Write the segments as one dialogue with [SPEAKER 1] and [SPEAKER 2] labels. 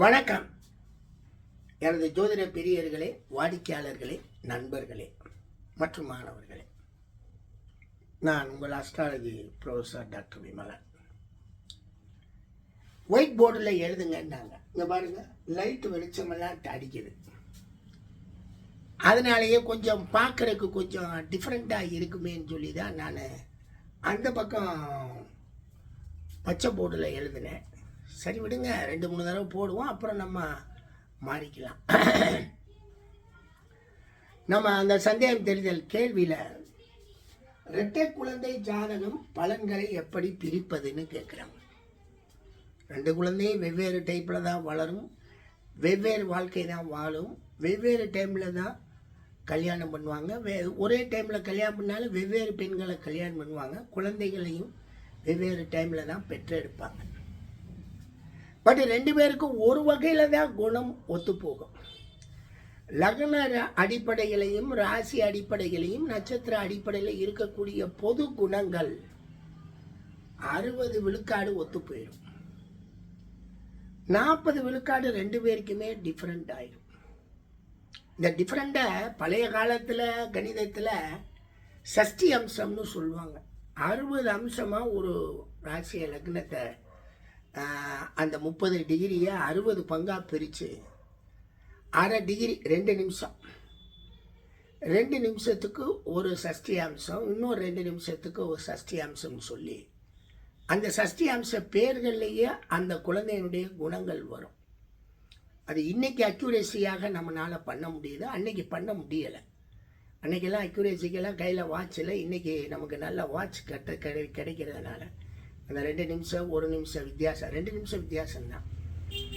[SPEAKER 1] வணக்கம். எனது ஜோதிட பெரியர்களே வாடிக்கையாளர்களே நண்பர்களே மற்றும் மாணவர்களே. நான் உங்கள் astrology professor doctor Vimalan. White போர்டில் எழுதுங்கன்னாங்க. இங்கே பாருங்க லைட் வெளிச்சமெல்லாம் அடிக்குது. அதனாலேயே கொஞ்சம் பார்க்குறதுக்கு கொஞ்சம் டிஃப்ரெண்ட்டாக இருக்குமேன்னு சொல்லி தான் நான் அந்த பக்கம் பச்சை போர்டில் எழுதினேன். சரி விடுங்க ரெண்டு மூணு தடவை போடுவோம் அப்புறம் நம்ம மாறிக்கலாம். நம்ம அந்த சந்தேகம் தெரிதல் கேள்வியில் இரட்டை குழந்தை ஜாதகம் பலன்களை எப்படி பிரிப்பதுன்னு கேட்குறாங்க ரெண்டு குழந்தையும் வெவ்வேறு டைப்பில் தான் வளரும் வெவ்வேறு வாழ்க்கை தான் வாழும் வெவ்வேறு டைமில் தான் கல்யாணம் பண்ணுவாங்க வே ஒரே டைமில் கல்யாணம் பண்ணாலும் வெவ்வேறு பெண்களை கல்யாணம் பண்ணுவாங்க குழந்தைகளையும் வெவ்வேறு டைமில் தான் பெற்றெடுப்பாங்க. பட் ரெண்டு பேருக்கும் ஒரு வகையில் தான் குணம் ஒத்துப்போகும் லக்ன ர- அடிப்படையிலையும் ராசி அடிப்படையிலையும் நட்சத்திர அடிப்படையில் இருக்கக்கூடிய பொது குணங்கள் அறுபது விழுக்காடு ஒத்து போயிடும். நாற்பது விழுக்காடு ரெண்டு பேருக்குமே டிஃப்ரெண்ட் ஆயிடும் இந்த டிஃப்ரெண்ட்டை பழைய காலத்தில் கணிதத்தில் சஷ்டி அம்சம்னு சொல்லுவாங்க. அறுபது அம்சமாக ஒரு ராசிய லக்னத்தை அந்த முப்பது டிகிரியை அறுபது பங்காக பிரித்து அரை டிகிரி ரெண்டு நிமிஷம். ரெண்டு நிமிஷத்துக்கு ஒரு சஷ்டி அம்சம் இன்னும் ரெண்டு நிமிஷத்துக்கு ஒரு சஷ்டி அம்சம்னு சொல்லி அந்த சஷ்டி அம்ச பேர்கள்லேயே அந்த குழந்தையினுடைய குணங்கள் வரும். அது இன்றைக்கி அக்யூரேசியாக நம்மளால் பண்ண முடியுது அன்னைக்கு பண்ண முடியலை. அன்றைக்கெல்லாம் அக்யூரேசிக்கெல்லாம் கையில் வாட்ச்சில் இன்றைக்கி நமக்கு நல்ல வாட்ச் கட்ட கிடை கிடைக்கிறதுனால. அந்த ரெண்டு நிமிஷம் ஒரு நிமிஷம் வித்தியாசம். ரெண்டு நிமிஷம் வித்தியாசம்தான்.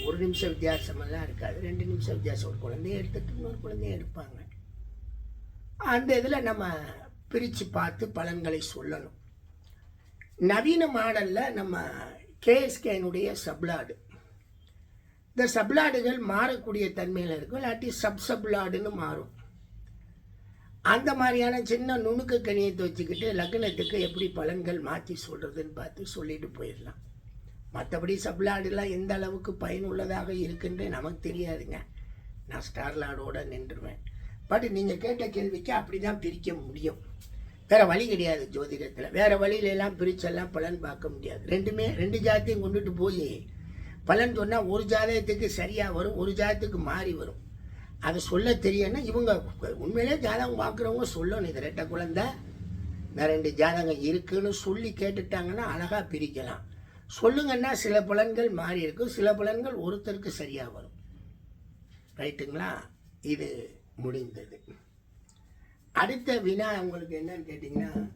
[SPEAKER 1] ஒரு நிமிஷம் வித்தியாசமெல்லாம் இருக்காது. ரெண்டு நிமிஷம் வித்தியாசம். ஒரு குழந்தைய எடுத்துட்டு இன்னொரு குழந்தைய எடுப்பாங்க. அந்த இதில் நம்ம பிரித்து பார்த்து பலன்களை சொல்லணும். நவீன மாடலில் நம்ம கேஎஸ்கேனுடைய சப்ளாடு. இந்த சப்ளாடுகள் மாறக்கூடிய தன்மையில் இருக்கும். இல்லாட்டி சப் சப்ளாடுன்னு மாறும். அந்த மாதிரியான சின்ன நுணுக்கு கணியத்தை வச்சுக்கிட்டு லக்னத்துக்கு எப்படி பலன்கள் மாற்றி சொல்கிறதுன்னு பார்த்து சொல்லிட்டு போயிடலாம். மற்றபடி சப்லாடுலாம் எந்த அளவுக்கு பயனுள்ளதாக இருக்குன்னு நமக்கு தெரியாதுங்க. நான் ஸ்டார்லாடோடு நின்றுவேன் பட் நீங்கள் கேட்ட கேள்விக்கு அப்படி தான் பிரிக்க முடியும். வேறு வழி கிடையாது ஜோதிடத்தில். வேறு வழியில எல்லாம் பிரிச்செல்லாம் பலன் பார்க்க முடியாது. ரெண்டுமே ரெண்டு ஜாதியும் கொண்டுட்டு போய் பலன் சொன்னால் ஒரு ஜாதகத்துக்கு சரியாக வரும் ஒரு ஜாதகத்துக்கு மாறி வரும். அதை சொல்ல தெரியணும் இவங்க உண்மையிலே ஜாதகம் பார்க்குறவங்க சொல்லணும். இது ரெட்டை குழந்தை இந்த ரெண்டு ஜாதகம் இருக்குன்னு சொல்லி கேட்டுட்டாங்கன்னா அழகாக பிரிக்கலாம். சொல்லுங்கன்னா சில பலன்கள் மாறி இருக்கும். சில பலன்கள் ஒருத்தருக்கு சரியாக வரும். ரைட்டுங்களா? இது முடிந்தது. அடுத்த வினா உங்களுக்கு என்னன்னு கேட்டிங்கன்னா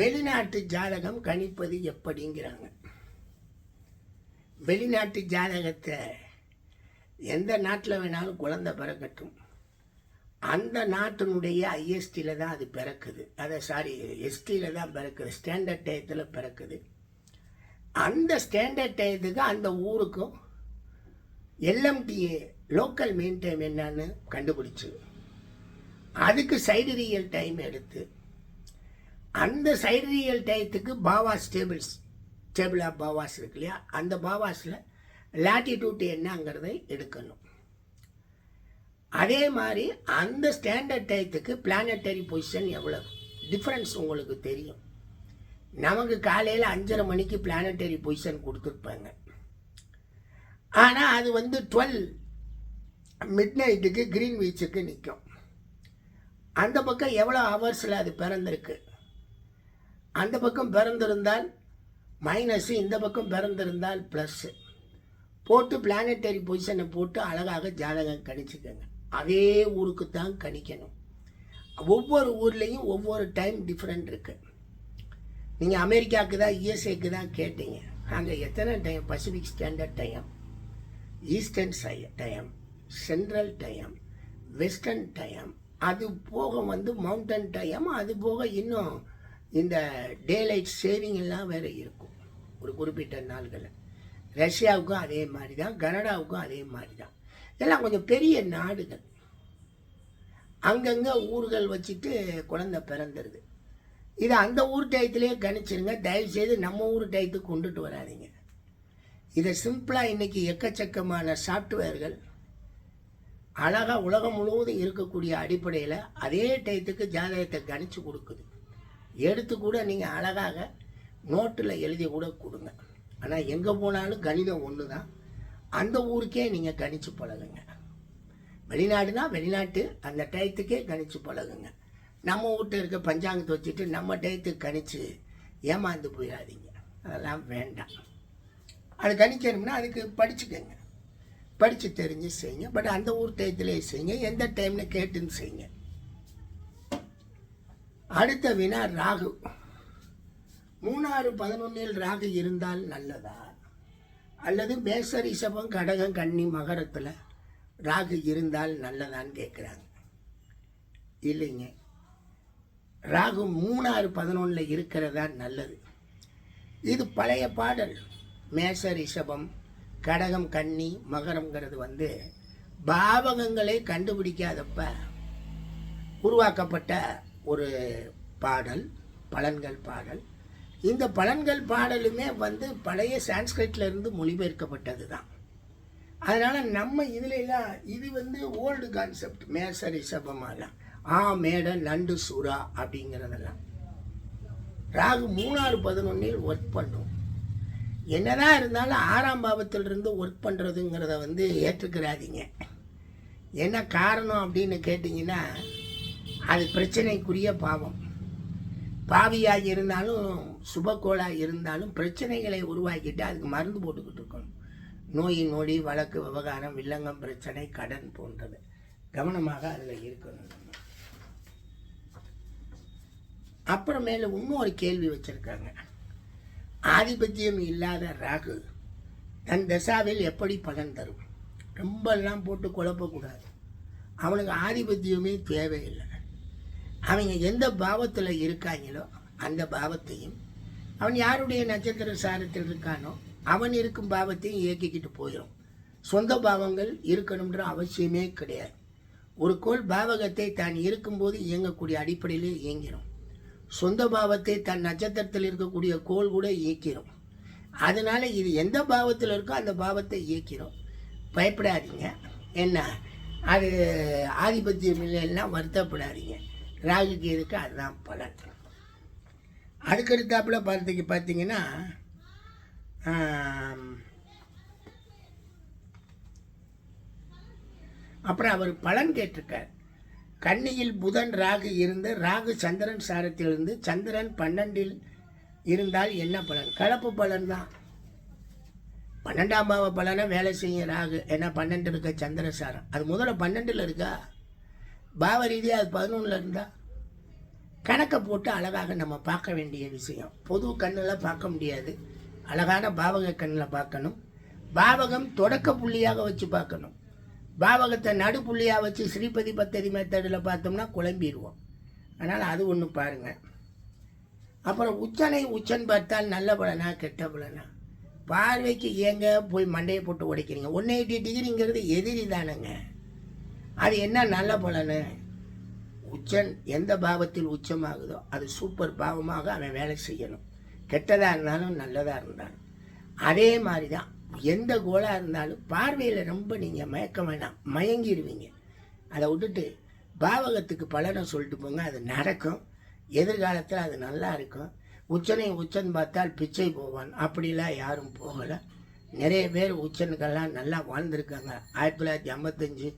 [SPEAKER 1] வெளிநாட்டு ஜாதகம் கணிப்பது எப்படிங்கிறாங்க. வெளிநாட்டு ஜாதகத்தை எந்த நாட்டில் வேணாலும் குழந்தை பிறக்கட்டும். அந்த நாட்டினுடைய ஐஎஸ்டியில் தான் அது பிறக்குது. அதை சாரி எஸ்டியில் தான் பிறக்குது. ஸ்டாண்டர்ட் டயத்தில் பிறக்குது. அந்த ஸ்டாண்டர்ட் டயத்துக்கு அந்த ஊருக்கும் எல்எம்டிஏ லோக்கல் மெயின் டைம் என்னன்னு கண்டுபிடிச்சு. அதுக்கு சைடரியல் டைம் எடுத்து அந்த சைடரியல் டயத்துக்கு bhavas tables table of bhavas இருக்கு இல்லையா? அந்த பாவாஸில் லாட்டிடியூட் என்னங்கிறதை எடுக்கணும். அதே மாதிரி அந்த ஸ்டாண்டர்ட் டயத்துக்கு பிளானட்டரி பொசிஷன் எவ்வளோ டிஃப்ரென்ஸ் உங்களுக்கு தெரியும். நமக்கு காலையில் அஞ்சரை மணிக்கு பிளானட்டரி பொசிஷன் கொடுத்துருப்பாங்க. ஆனால் அது வந்து டுவெல் மிட் நைட்டுக்கு க்ரீன் வீச்சுக்கு நிற்கும் அந்த பக்கம் எவ்வளோ ஹவர்ஸில் அது பிறந்திருக்கு? அந்த பக்கம் பிறந்திருந்தால் மைனஸு இந்த பக்கம் பிறந்திருந்தால் ப்ளஸ்ஸு போட்டு பிளானட்டரி பொசிஷனை போட்டு அழகாக ஜாதகம் கணிச்சுக்கோங்க. அதே ஊருக்கு தான் கணிக்கணும். ஒவ்வொரு ஊர்லேயும் ஒவ்வொரு டைம் டிஃப்ரெண்ட் இருக்குது நீங்கள் அமெரிக்காவுக்கு தான் யூஎஸ்ஏக்கு தான் கேட்டீங்க. அங்கே எத்தனை time Pacific standard time eastern time central time western time அது போக வந்து மவுண்டன் டைம் அது போக இன்னும் இந்த டேலைட் சேவிங் எல்லாம் வேறு இருக்கும். ஒரு குறிப்பிட்ட நாள்களில். ரஷ்யாவுக்கும் அதே மாதிரி தான் கனடாவுக்கும் அதே மாதிரி தான் இதெல்லாம் கொஞ்சம் பெரிய நாடுகள். அங்கங்கே ஊர்கள் வச்சுட்டு குழந்தை பிறந்துருது. இதை அந்த ஊர் டயத்துலேயே கணிச்சிருங்க தயவு செய்து நம்ம ஊர் டயத்துக்கு கொண்டுட்டு வராதீங்க. இதை சிம்பிளாக இன்றைக்கி எக்கச்சக்கமான சாஃப்ட்வேர்கள் அழகாக உலகம் முழுவதும் இருக்கக்கூடிய அடிப்படையில் அதே டயத்துக்கு ஜாதகத்தை கணிச்சு கொடுக்குது. எடுத்து கூட நீங்கள் அழகாக நோட்டில் எழுதி கூட கொடுங்க. ஆனால் எங்கே போனாலும் கணிதம் ஒன்று தான் அந்த ஊருக்கே நீங்கள் கணிச்சு பழகுங்க. வெளிநாடுனா வெளிநாட்டு அந்த டயத்துக்கே கணிச்சு பழகுங்க. நம்ம வீட்டில் இருக்க பஞ்சாங்கத்தை வச்சுட்டு நம்ம டயத்துக்கு கணிச்சு ஏமாந்து போயிடாதீங்க. அதெல்லாம் வேண்டாம். அது கணிக்கணும்னா அதுக்கு படிச்சுக்கோங்க. படித்து தெரிஞ்சு செய்யுங்க. பட் அந்த ஊர் டயத்துலேயே செய்யுங்க. எந்த டைமில் கேட்டுன்னு செய்யுங்க. அடுத்த வினா ராகு. மூணாறு பதினொன்னில் ராகு இருந்தால் நல்லதா? அல்லது மேச ரிஷபம் கடகம் கன்னி மகரத்தில் ராகு இருந்தால் நல்லதான்னு கேட்குறாங்க இல்லைங்க. ராகு மூணாறு பதினொன்றில் இருக்கிறதா நல்லது. இது பழைய பாடல். மேச ரிஷபம் கடகம் கன்னி மகரங்கிறது வந்து பாவகங்களை கண்டுபிடிக்காதப்ப உருவாக்கப்பட்ட ஒரு பாடல் பலன்கள் பாடல். இந்த பலன்கள் பாடலுமே வந்து பழைய சான்ஸ்கிரிட்ல இருந்து மொழிபெயர்க்கப்பட்டது தான் அதனால் நம்ம இதுலெல்லாம் இது வந்து ஓல்டு கான்செப்ட் மேசரி சபமாலாம். ஆ மேட நண்டு சுறா அப்படிங்கிறதெல்லாம். ராகு மூணாறு பதினொன்னில் ஒர்க் பண்ணும். என்னதான் இருந்தாலும் ஆறாம் பாவத்திலிருந்து ஒர்க் பண்ணுறதுங்கிறத வந்து ஏற்றுக்கிறாதீங்க. என்ன காரணம் அப்படின்னு கேட்டிங்கன்னா அது பிரச்சனைக்குரிய பாவம். பாவியாக இருந்தாலும் சுபக்கோளாக இருந்தாலும் பிரச்சனைகளை உருவாக்கிட்டு அதுக்கு மருந்து போட்டுக்கிட்டு இருக்கணும். நோய் நொடி வழக்கு விவகாரம் வில்லங்கம் பிரச்சனை கடன் போன்றது. கவனமாக அதில் இருக்கணும் அப்புறமேல அப்புறமேல இன்னொரு கேள்வி வச்சுருக்காங்க. ஆதிபத்தியம் இல்லாத ராகு தன் தசாவில் எப்படி பலன் தரும்? ரொம்பலாம் போட்டு குழப்பக்கூடாது. அவனுக்கு ஆதிபத்தியமே தேவையில்லை. அவங்க எந்த பாவத்தில் இருக்காங்களோ அந்த பாவத்தையும் அவன் யாருடைய நட்சத்திர சாரத்தில் இருக்கானோ அவன் இருக்கும் பாவத்தையும் இயக்கிக்கிட்டு போயிடும் சொந்த பாவங்கள் இருக்கணுன்ற அவசியமே கிடையாது. ஒரு கோள் பாவகத்தை தான் இருக்கும்போது இயங்கக்கூடிய அடிப்படையிலே இயங்கிடும் சொந்த பாவத்தை தன் நட்சத்திரத்தில் இருக்கக்கூடிய கோள் கூட இயக்கிடும் அதனால இது எந்த பாவத்தில் இருக்கோ அந்த பாவத்தை இயக்கிறோம் பயப்படாதீங்க. என்ன? அது ஆதிபத்தியம் இல்லைன்னா வருத்தப்படாதீங்க. ராகுக்கு இருக்கு அதுதான் பலன். அதுக்கடுத்தாப்புல பார்த்தீங்க பார்த்தீங்கன்னா அப்புறம் அவர் பலன் கேட்டிருக்கார். கன்னியில் புதன் ராகு இருந்து ராகு சந்திரன் சாரத்திலிருந்து சந்திரன் பன்னெண்டில் இருந்தால் என்ன பலன்? கலப்பு பலன் தான். பன்னெண்டாம் பாவ பலனை வேலை செய்யும் ராகு. ஏன்னா பன்னெண்டு இருக்க சந்திர சாரம். அது முதல்ல பன்னெண்டில் இருக்கா? பாவ ரீதியாக அது பதினொன்றில் இருந்தால் கணக்கை போட்டு அழகாக நம்ம பார்க்க வேண்டிய விஷயம். பொது கண்ணில் பார்க்க முடியாது. அழகான பாவக கண்ணில் பார்க்கணும். பாவகம் தொடக்க புள்ளியாக வச்சு பார்க்கணும். பாவகத்தை நடு புள்ளியாக வச்சு ஸ்ரீபதி பத்ததி மெத்தடில் பார்த்தோம்னா குழம்பிடுவோம் அதனால் அது ஒன்று பாருங்கள் அப்புறம் உச்சனை உச்சன் பார்த்தால் நல்ல பலனா கெட்ட பலனா? பார்வைக்கு ஏங்க போய் மண்டையை போட்டு உடைக்கிறீங்க. ஒன் எயிட்டி டிகிரிங்கிறது எதிரி தானேங்க. அது என்ன நல்ல பலனு? உச்சன் எந்த பாவத்தில் உச்சமாகுதோ அது சூப்பர் பாவமாக அவன் வேலை செய்யணும். கெட்டதாக இருந்தாலும் நல்லதாக இருந்தாலும். அதே மாதிரி தான் எந்த கோலாக இருந்தாலும் பார்வையில் ரொம்ப நீங்கள் மயக்க வேண்டாம் மயங்கிடுவீங்க அதை விட்டுட்டு பாவகத்துக்கு பலனை சொல்லிட்டு போங்க அது நடக்கும். எதிர்காலத்தில் அது நல்லா இருக்கும். உச்சனை உச்சன் பார்த்தால் பிச்சை போவான். அப்படிலாம் யாரும் போகலை. நிறைய பேர் உச்சனுக்கெல்லாம் நல்லா வாழ்ந்திருக்காங்க. ஆயிரத்தி தொள்ளாயிரத்தி ஐம்பத்தஞ்சு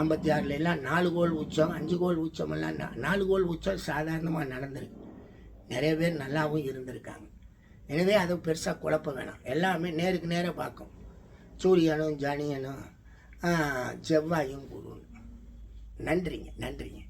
[SPEAKER 1] ஐம்பத்தி ஆறுல எல்லாம் நாலு கோல் உச்சம் அஞ்சு கோல் உச்சமெல்லாம் நாலு கோல் உச்சம் சாதாரணமாக நடந்திருக்கு. நிறைய பேர் நல்லாவும் இருந்திருக்காங்க. எனவே அது பெருசாக குழப்ப வேணாம். எல்லாமே நேருக்கு நேராக பார்க்கும். சூரியனும் ஜனியனும் செவ்வாயும் குருவும். நன்றிங்க நன்றிங்க.